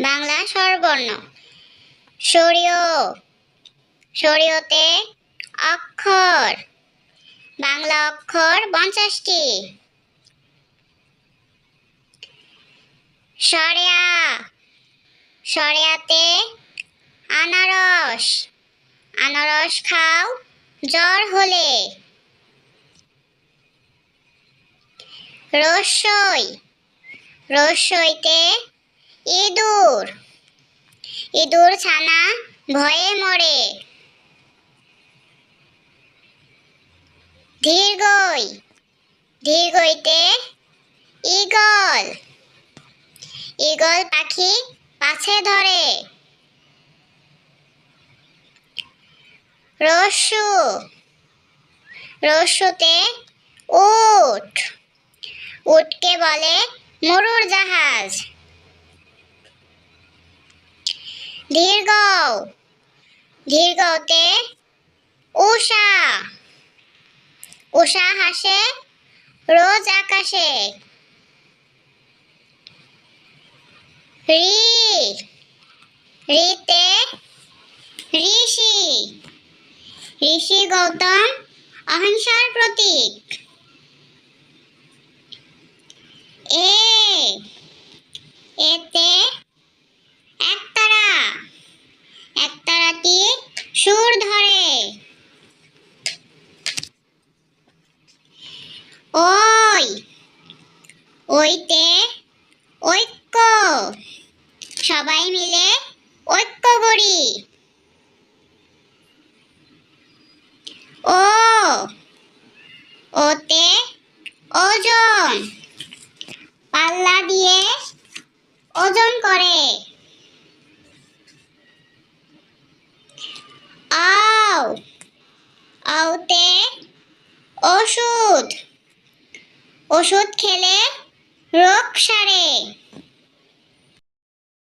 বাংলা স্বরবর্ণ। সরিয় সরিয়তে অক্ষর। বাংলা অক্ষর পঞ্চাশটি। সরেয়া, সরেয়াতে আনারস। আনারস খাও, জ্বর হলে। রসই, রসইতে ইঁদুর ছানা ভয়ে মরে। দীর্ঘই দীর্ঘইতে ঈগল। ঈগল পাখি পাছে ধরে। রস্যু, রস্যুতে উট। উটকে বলে মরুর জাহাজ। দীর্ঘ। দীর্ঘতে উষা। উষা হাসে রোজ আকাশে। রি রিতে ঋষি। ঋষি গৌতম অহিংসার প্রতীক। একতারাটি সুর ধরে। ওই, ওইতে ঐক্য। সবাই মিলে ঐক্য করি। ও, ওতে ওজন। পাল্লা দিয়ে ওজন করে। ওষুধ। ওষুধ খেলে রোগ সারে।